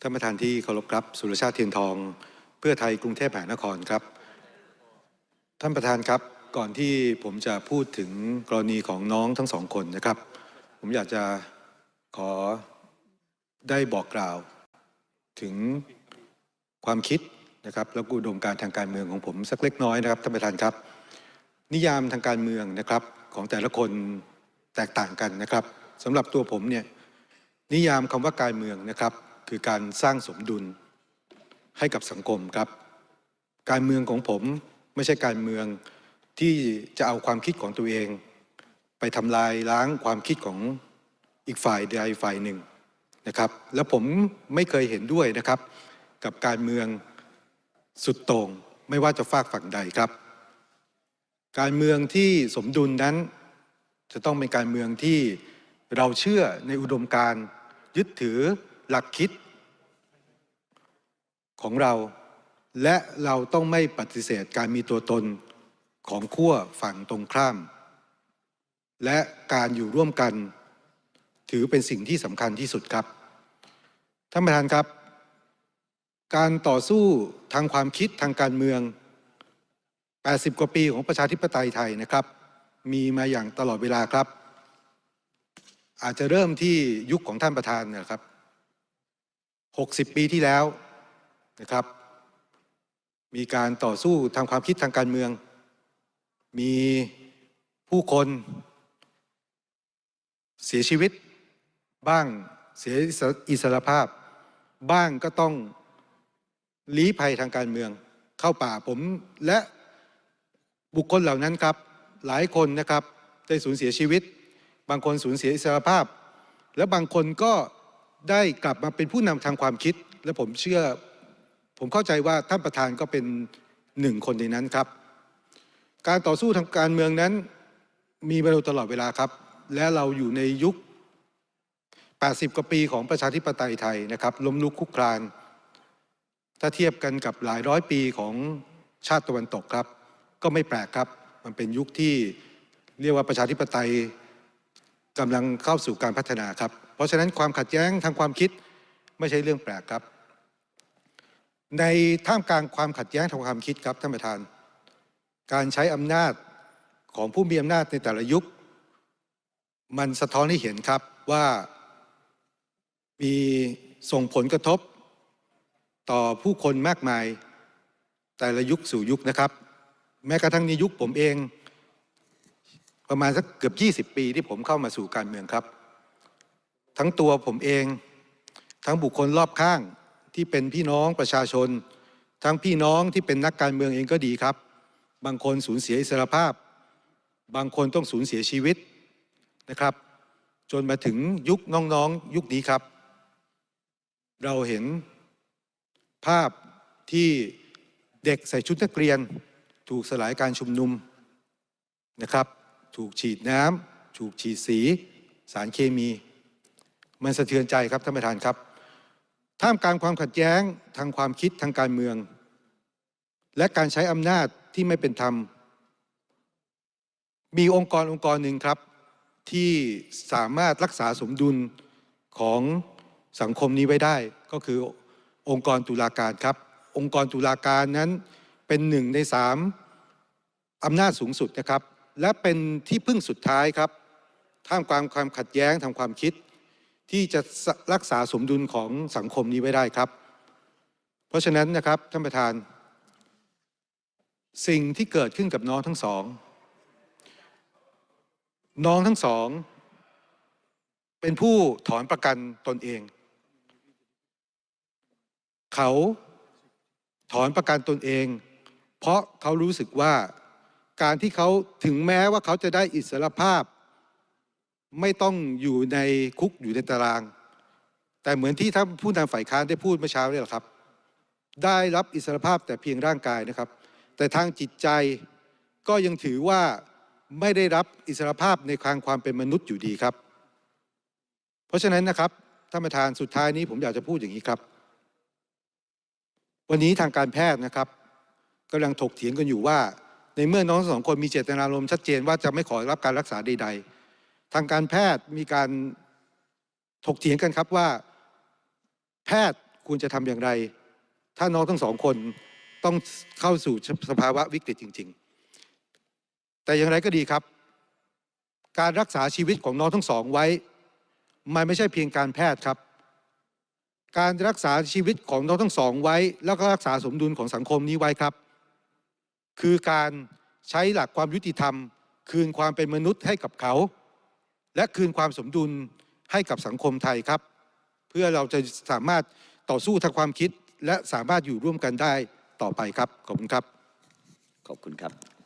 ท่านประธานที่เคารพครับ สุรชาติเทียนทอง เพื่อไทยกรุงเทพมหานครครับ ท่านประธานครับ ก่อนที่ผมจะพูดถึงกรณีของน้องทั้งสองคนนะครับ ผมอยากจะขอได้บอกกล่าว ถึงความคิดนะครับแล้วก็อุดมการทางการเมืองของผมสักเล็กน้อยนะครับท่านประธานครับ นิยามทางการเมืองนะครับของแต่ละคนแตกต่างกันนะครับสำหรับตัวผมเนี่ย นิยามคำว่าการเมืองนะครับ คือการสร้างสมดุลให้กับสังคมครับ การเมืองของผมไม่ใช่การเมืองที่จะเอาความคิดของตัวเอง ไปทำลายล้างความคิดของอีกฝ่ายใดฝ่ายหนึ่งนะครับ แล้วผมไม่เคยเห็นด้วยนะครับ กับการเมืองสุดโต่งไม่ว่าจะฝากฝั่งใดครับ การเมืองที่สมดุลนั้น จะต้องเป็นการเมืองที่เราเชื่อในอุดมการณ์ ยึดถือหลักคิดของเรา และเราต้องไม่ปฏิเสธการมีตัวตนของขั้วฝั่งตรงข้าม และการอยู่ร่วมกัน ถือเป็นสิ่งที่สำคัญที่สุดครับท่านประธานครับ การต่อสู้ทางความคิดทางการเมือง 80 กว่าปีของประชาธิปไตยไทยนะครับ มีมาอย่างตลอดเวลาครับ อาจจะเริ่มที่ยุคของท่านประธานนะครับ 60 ปีที่แล้วนะครับ มีการต่อสู้ทางความคิดทางการเมือง มีผู้คนเสียชีวิต บ้างเสียอิสรภาพ บ้างก็ต้องลี้ภัยทางการเมือง เข้าป่าผมและบุคคลเหล่านั้นครับ หลายคนนะครับได้สูญเสียชีวิต บางคนสูญเสียอิสรภาพ และบางคนก็ได้กลับมาเป็นผู้นำทางความคิด และผมเชื่อ ผมเข้าใจว่าท่านประธานก็เป็นหนึ่งคนในนั้นครับ การต่อสู้ทางการเมืองนั้นมีมาโดยตลอดเวลาครับ และเราอยู่ในยุค 80 กว่าปีของประชาธิปไตยไทยนะครับ ล้มลุกคุกคลาน ถ้าเทียบกันกับหลายร้อยปีของชาติตะวันตกครับ ก็ไม่แปลกครับ มันเป็นยุคที่เรียกว่าประชาธิปไตย กำลังเข้าสู่การพัฒนาครับ เพราะฉะนั้นความขัดแย้งทางความคิดไม่ใช่เรื่องแปลกครับ ในท่ามกลางความขัดแย้งทางความคิดครับท่านประธาน การใช้อำนาจของผู้มีอำนาจในแต่ละยุค มันสะท้อนให้เห็นครับว่ามีส่งผลกระทบต่อผู้คนมากมายแต่ละยุคสู่ยุคนะครับ แม้กระทั่งในยุคผมเอง ประมาณสักเกือบ 20 ปีที่ผมเข้ามาสู่การเมืองครับ ทั้งตัวผมเอง ทั้งบุคคลรอบข้างที่เป็นพี่น้องประชาชน ทั้งพี่น้องที่เป็นนักการเมืองเองก็ดีครับ บางคนสูญเสียอิสรภาพ บางคนต้องสูญเสียชีวิตนะครับ จนมาถึงยุคน้องๆ ยุคนี้ครับ เราเห็นภาพที่เด็กใส่ชุดนักเรียน ถูกสลายการชุมนุมนะครับ ถูกฉีดน้ำถูกฉีดสี สารเคมี มันสะเทือนใจครับท่านประธานครับ ท่ามกลางความขัดแย้งทางความคิดทางการเมือง และการใช้อำนาจที่ไม่เป็นธรรม มีองค์กรองค์กรหนึ่งครับ ที่สามารถรักษาสมดุลของสังคมนี้ไว้ได้ ก็คือองค์กรตุลาการครับ องค์กรตุลาการนั้นเป็นหนึ่งในสามอำนาจสูงสุดนะครับ และเป็นที่พึ่งสุดท้ายครับ ท่ามกลางความขัดแย้งทางความคิด ที่จะรักษาสมดุลของสังคมนี้ไว้ได้ครับ เพราะฉะนั้นนะครับท่านประธาน สิ่งที่เกิดขึ้นกับน้องทั้งสอง น้องทั้งสอง เป็นผู้ถอนประกันตนเอง เขาถอนประกันตนเอง เพราะเขารู้สึกว่า การที่เขาถึงแม้ว่าเขาจะได้อิสรภาพ ไม่ต้องอยู่ในคุกอยู่ในตาราง แต่เหมือนที่ท่านผู้นำฝ่ายค้านได้พูดเมื่อเช้านี่แหละครับ ได้รับอิสรภาพแต่เพียงร่างกายนะครับ แต่ทางจิตใจก็ยังถือว่าไม่ได้รับอิสรภาพในทางความเป็นมนุษย์อยู่ดีครับ เพราะฉะนั้นนะครับท่านประธานสุดท้ายนี้ผมอยากจะพูดอย่างนี้ครับ วันนี้ทางการแพทย์นะครับกำลังถกเถียงกันอยู่ว่า ในเมื่อน้องสองคนมีเจตนารมณ์ชัดเจนว่าจะไม่ขอรับการรักษาใด ๆ ทางการแพทย์มีการถกเถียงกันครับว่า แพทย์ควรจะทำอย่างไร ถ้าน้องทั้งสองคนต้องเข้าสู่สภาวะวิกฤตจริง ๆ แต่อย่างไรก็ดีครับ การรักษาชีวิตของน้องทั้งสองไว้มันไม่ใช่เพียงการแพทย์ครับ การรักษาชีวิตของน้องทั้งสองไว้ แล้วก็รักษาสมดุลของสังคมนี้ไว้ครับ คือการใช้หลักความยุติธรรม คืนความเป็นมนุษย์ให้กับเขา และคืนความสมดุลให้กับสังคมไทยครับ เพื่อเราจะสามารถต่อสู้ทางความคิด และสามารถอยู่ร่วมกันได้ต่อไปครับ ขอบคุณครับ ขอบคุณครับ